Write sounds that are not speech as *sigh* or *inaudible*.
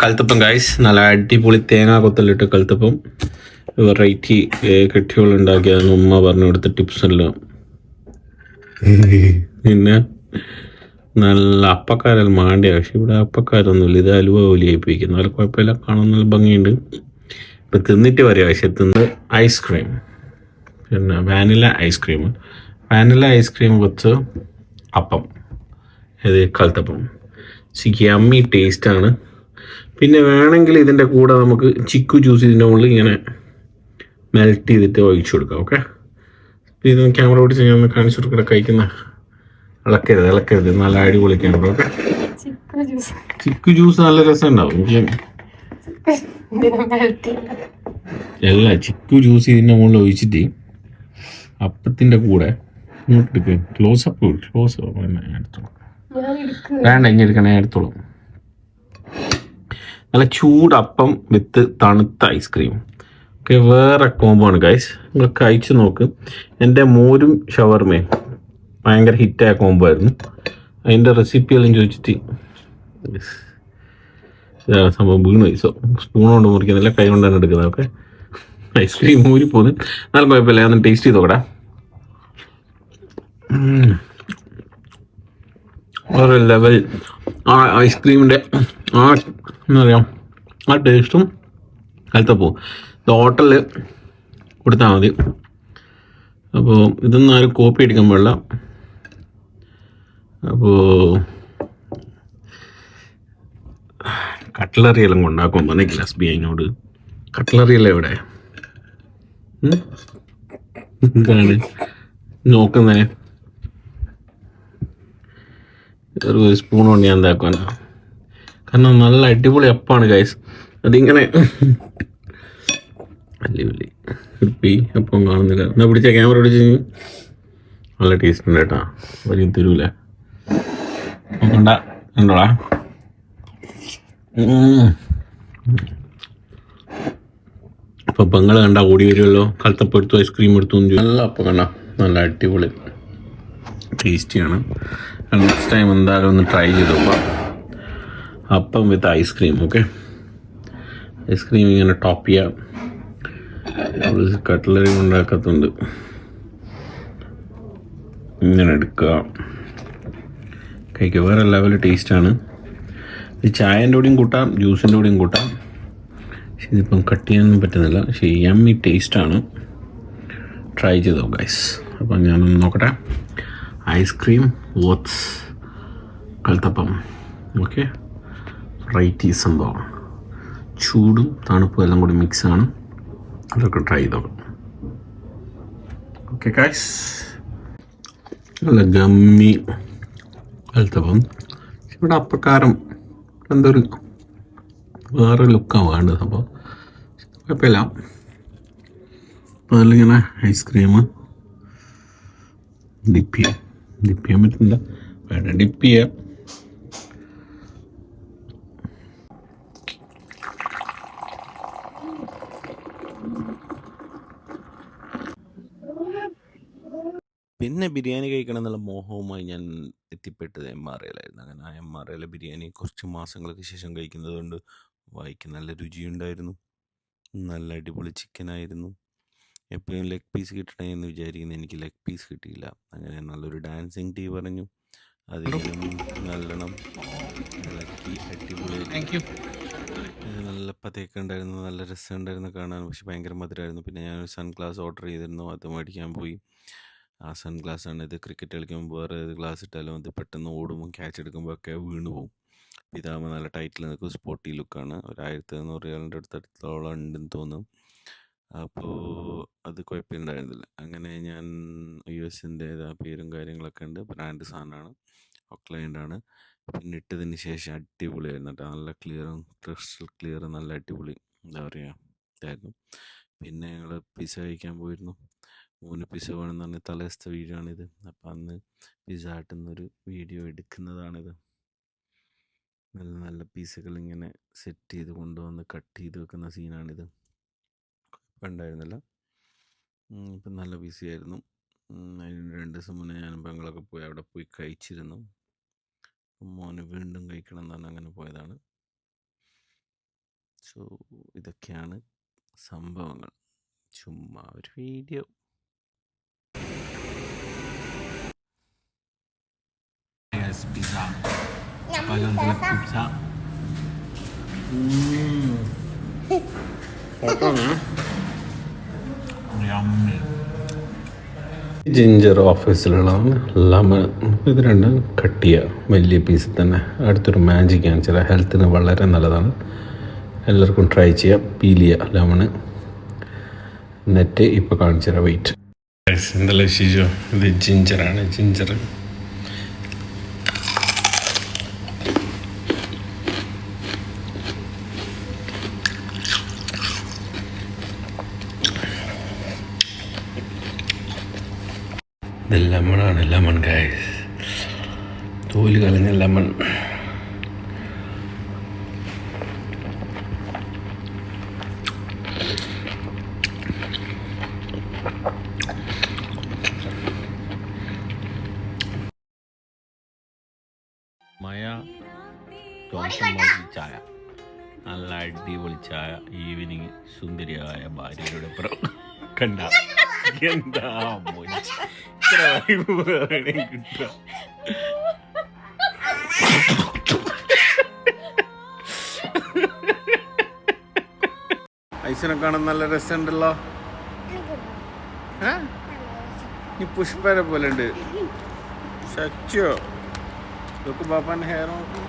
കൽത്തപ്പം guys നല്ല അടിപൊളി തേങ്ങ കൊത്തലിട്ട് കൽത്തപ്പം. വെറൈറ്റി കെട്ടികൾ ഉണ്ടാക്കിയതെന്ന് ഉമ്മ പറഞ്ഞു കൊടുത്ത ടിപ്സ് എല്ലാം പിന്നെ നല്ല അപ്പക്കാരെല്ലാം മാണ്ടിയ. പക്ഷെ ഇവിടെ അപ്പക്കാരൊന്നുമില്ല. ഇത് അലുവ പോലെയായിപ്പോയിക്കും നല്ല കുഴപ്പമില്ല. കാണാൻ നല്ല ഭംഗിയുണ്ട്. ഇപ്പം തിന്നിട്ട് പറയാം പക്ഷെ തിന്ന് ഐസ്ക്രീം പിന്നെ വാനില ഐസ്ക്രീം വാനില ഐസ്ക്രീം വെച്ച് അപ്പം. ഇത് കൽത്തപ്പം. യമ്മി ടേസ്റ്റാണ് പിന്നെ വേണമെങ്കിൽ ഇതിന്റെ കൂടെ നമുക്ക് ചിക്കു ജ്യൂസ് ഇതിന്റെ മുകളിൽ ഇങ്ങനെ മെൽറ്റ് ചെയ്തിട്ട് ഒഴിച്ചു കൊടുക്കാം ഓക്കെ ഇത് ക്യാമറ ഓടിച്ച് ഞാൻ കാണിച്ചു കൊടുക്കട്ടെ കഴിക്കുന്ന ഇളക്കരുത് ഇളക്കരുത്. നല്ല അടിപൊളി ക്യാമറ ഓക്കെ ചിക്കു ജ്യൂസ്. നല്ല രസമുണ്ടാവും അല്ല ചിക്കു ജ്യൂസ് ഇതിന്റെ മുകളിൽ ഒഴിച്ചിട്ട് അപ്പത്തിന്റെ കൂടെ ഇങ്ങോട്ട് എടുക്കുക ക്ലോസ് അപ്പ് ക്ലോസ് അപ്പ് എടുക്കുക വേണ്ട ഇനി എടുക്കണേ എടുത്തോളൂ. നല്ല ചൂടപ്പം വിത്ത് തണുത്ത ഐസ്ക്രീം. ഓക്കെ വേറെ കോംബോ ആണ് ഗൈസ് നിങ്ങൾ കഴിച്ചു നോക്ക്. എന്റെ മോരും ഷവർമയും ഭയങ്കര ഹിറ്റായ കോംബോ ആയിരുന്നു. അതിന്റെ റെസിപ്പി എല്ലാം ചോദിച്ചിട്ട് സംഭവം വീണ് സോ സ്പൂൺ കൊണ്ട് മുറിക്കുന്നില്ല കൈ കൊണ്ടാണ് എടുക്കുന്നത്. ഓക്കെ. ഐസ്ക്രീം മൂരി പോകുന്നു നല്ല കുഴപ്പമില്ല. ഞാൻ ടേസ്റ്റ് ചെയ്ത് നോക്കടാ. ഒരു ലെവൽ ആ ഐസ്ക്രീമിന്റെ ആ എന്താ പറയുക ആ ടേസ്റ്റും കലത്തപ്പോ ഇത് ഹോട്ടലിൽ കൊടുത്താൽ മതി. അപ്പോൾ ഇതൊന്നും ആരും കോപ്പി അടിക്കാൻ പാടില്ല. അപ്പോൾ കട്ട്ലറി എല്ലാം കൊണ്ടാക്കും പറഞ്ഞ ഗ്ലാസ് ബി അതിനോട് കട്ട്ലറി എല്ലാം എവിടെ? എന്താണ്? നോക്കുന്നേ. ഒരു സ്പൂൺ കൊണ്ട് ഞാൻ എന്താക്കാനാ കാരണം നല്ല അടിപൊളി അപ്പാണ് ഗൈസ് അതിങ്ങനെ അടിപൊളി. ഉപ്പി അപ്പം കാണുന്നില്ല. എന്നാ പിടിച്ച ക്യാമറ പിടിച്ച്. നല്ല ടേസ്റ്റ് ഉണ്ട് കേട്ടാ. വലിയ തരൂല. നോക്കണ്ട. കണ്ടോടാ. അപ്പൊ പെങ്ങൾ കണ്ട ഓടി വരുമല്ലോ കലത്തപ്പം എടുത്തു ഐസ്ക്രീം എടുത്തു നല്ല അപ്പം കണ്ട. നല്ല അടിപൊളി. ടേസ്റ്റിയാണ്. നെക്സ്റ്റ് ടൈം എന്തായാലും ഒന്ന് ട്രൈ ചെയ്ത് നോക്കാം. Appam with ice cream okay ice cream ഇങ്ങനെ ടോപ്പ് ചെയ്യാം. കട്ട്ലറി ഉണ്ടാക്കത്തുണ്ട് ഇങ്ങനെ എടുക്കുക. കഴിക്കുക. വേറെ ലെവൽ ടേസ്റ്റാണ് ഇത് ചായന്റെ കൂടെയും കൂട്ടാം ജ്യൂസിന്റെ കൂടെയും കൂട്ടാം. പക്ഷെ ഇതിപ്പം കട്ട് ചെയ്യാനൊന്നും പറ്റുന്നില്ല. പക്ഷേ യമ്മി ടേസ്റ്റാണ് ട്രൈ ചെയ്തോ ഗൈസ് അപ്പം ഞാനൊന്ന് നോക്കട്ടെ. Ice cream what's kalthappam. Okay right ഈ സംഭവം ചൂടും തണുപ്പും എല്ലാം കൂടി മിക്സാണ് അതൊക്കെ ട്രൈ ചെയ്തോ ഓക്കെ ഗൈസ് നല്ല ഗമ്മി കൽത്തപ്പം. ഇവിടെ അപ്പക്കാരം എന്തൊരു വേറെ ലുക്കാണ് വേണ്ടത് അപ്പോൾ കുഴപ്പമില്ല. അതിലിങ്ങനെ ഐസ്ക്രീം ഡിപ്പ് ചെയ്യാം. ഡിപ്പ് ചെയ്യാൻ പറ്റില്ല വേണ്ട ഡിപ്പ് ചെയ്യാം. പിന്നെ ബിരിയാണി കഴിക്കണം എന്നുള്ള മോഹവുമായി ഞാൻ എത്തിപ്പെട്ടത് എം ആർ എയിലായിരുന്നു. അങ്ങനെ ആ എം ആർ എയിലെ ബിരിയാണി കുറച്ച് മാസങ്ങൾക്ക് ശേഷം കഴിക്കുന്നത് കൊണ്ട് വായിക്ക് നല്ല രുചിയുണ്ടായിരുന്നു. നല്ല അടിപൊളി ചിക്കനായിരുന്നു എപ്പോഴും ലെഗ് പീസ് കിട്ടണേ എന്ന് വിചാരിക്കുന്ന. എനിക്ക് ലെഗ് പീസ് കിട്ടിയില്ല. അങ്ങനെ നല്ലൊരു ഡാൻസിങ് ടീ പറഞ്ഞു. അതിലും നല്ലോണം ഇളക്കി അടിപൊളി ഇത് നല്ല പതയൊക്കെ ഉണ്ടായിരുന്നു. നല്ല രസമുണ്ടായിരുന്നു കാണാൻ. പക്ഷെ ഭയങ്കര മധുരമായിരുന്നു പിന്നെ ഞാനൊരു സൺഗ്ലാസ് ഓർഡർ ചെയ്തിരുന്നു. അത് മേടിക്കാൻ പോയി. ആ സൺ ഗ്ലാസ് ആണ് ഇത് ക്രിക്കറ്റ് കളിക്കുമ്പോൾ വേറെ ഏത് ഗ്ലാസ് ഇട്ടാലും അത് പെട്ടെന്ന് ഓടുമ്പോൾ ക്യാച്ച് എടുക്കുമ്പോൾ ഒക്കെ വീണ് പോകും ഇതാകുമ്പോൾ നല്ല ടൈറ്റിൽ നിൽക്കും. സ്പോട്ടി ലുക്കാണ് ഒരു ആയിരത്തി എഴുന്നൂറ് റിയാലിന്റെ അടുത്തടുത്തോളം ഉണ്ടെന്ന് തോന്നും അപ്പോൾ അത് കുഴപ്പമുണ്ടായിരുന്നില്ല അങ്ങനെ ഞാൻ യു എസിന്റെ പേരും കാര്യങ്ങളൊക്കെ ഉണ്ട്. ബ്രാൻഡ് സാധനമാണ്. ഒക്ലൈന്റാണ് പിന്നെ ഇട്ടതിന് ശേഷം അടിപൊളിയായിരുന്നു കേട്ടോ. നല്ല ക്ലിയറും ക്രിസ്റ്റൽ ക്ലിയറും നല്ല അടിപൊളി എന്താ പറയുക ഇതായിരുന്നു. പിന്നെ ഞങ്ങൾ പിസ്സ കഴിക്കാൻ പോയിരുന്നു. മൂന്ന് പിസ്സ വേണമെന്ന് പറഞ്ഞ തലേസത്തെ വീഡിയോ ആണിത് അപ്പം അന്ന് പിസ്സ ആട്ടുന്നൊരു വീഡിയോ എടുക്കുന്നതാണിത്. നല്ല നല്ല പീസുകൾ ഇങ്ങനെ സെറ്റ് ചെയ്ത് കൊണ്ടുവന്ന് കട്ട് ചെയ്ത് വെക്കുന്ന സീനാണിത്. കുഴപ്പമുണ്ടായിരുന്നില്ല ഇപ്പം നല്ല ബിസി ആയിരുന്നു. അതിന് രണ്ട് ദിവസം മുന്നേ ഞാൻ ബംഗളൊക്കെ പോയി അവിടെ പോയി കഴിച്ചിരുന്നു. മോന് വീണ്ടും കഴിക്കണം എന്ന് പറഞ്ഞ് അങ്ങനെ പോയതാണ്. സോ ഇതൊക്കെയാണ് സംഭവങ്ങൾ. ചുമ്മാ ഒരു വീഡിയോ pizza. *laughs* ജിഞ്ചർ ഓഫീസിലുള്ള ലെമൺ ഇത് രണ്ടും കട്ടിയ വലിയ പീസ് തന്നെ. അടുത്തൊരു മാജിക് ആണ്. ചില ഹെൽത്തിന് വളരെ നല്ലതാണ്. എല്ലാവർക്കും ട്രൈ ചെയ്യാം. പീലിയ ലെമണ് നെറ്റ് ഇപ്പോൾ കാണിച്ചു തരാം വെയിറ്റ് എന്തല്ലേ ഷിജോ? ഇത് ജിഞ്ചറാണ് ജിഞ്ചർ ഇത് ലെമണാണ് ലെമൺ ഗൈസ് തോൽ കളഞ്ഞ ലെമൺ മയ ചായ. നല്ല അടിപൊളി ചായ. ഈവനിങ് സുന്ദരിയായ ഭാര്യയുടെ കണ്ട? *laughs* എന്താ മോനെ. വൈബ് വേറെ കിട്ടുക ഐസിനെ കാണാൻ നല്ല രസമുണ്ടല്ലോ? നീ പുഷ്പരെ പോലെ ഉണ്ട് സച്ചോ ഇതൊക്കെ ബാപ്പാന്റെ ഹെയർ നോക്ക്